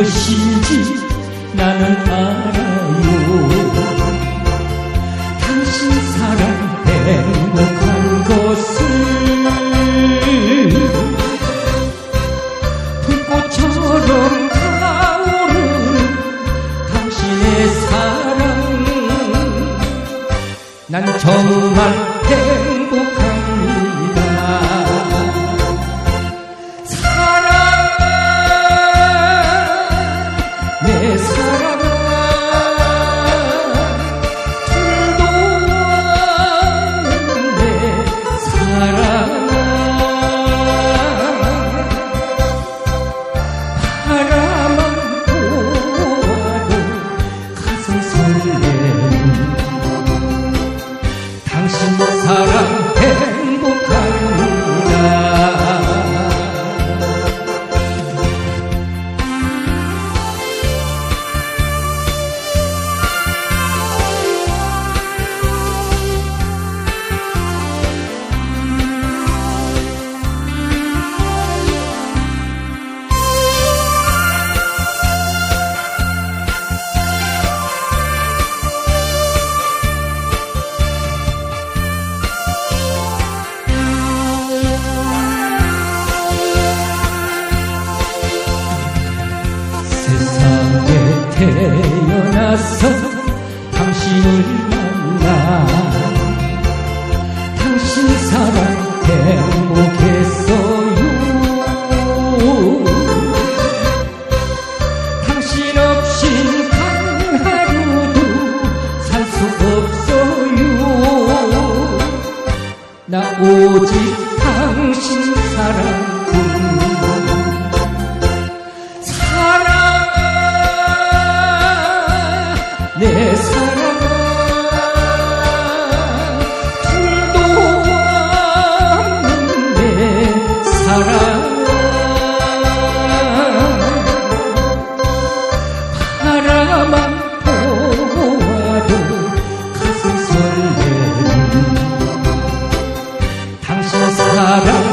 것인지 나는 알아요. 당신 사랑 행복한 것을 불꽃처럼 타오 는 당신의 사랑. 난 정말 당신 사랑 행 나서 당신을 만나 당신 사랑 행복했어요. 당신 없이 단 하루도 살 수 없어요. 나 오직 당신 사랑 사랑.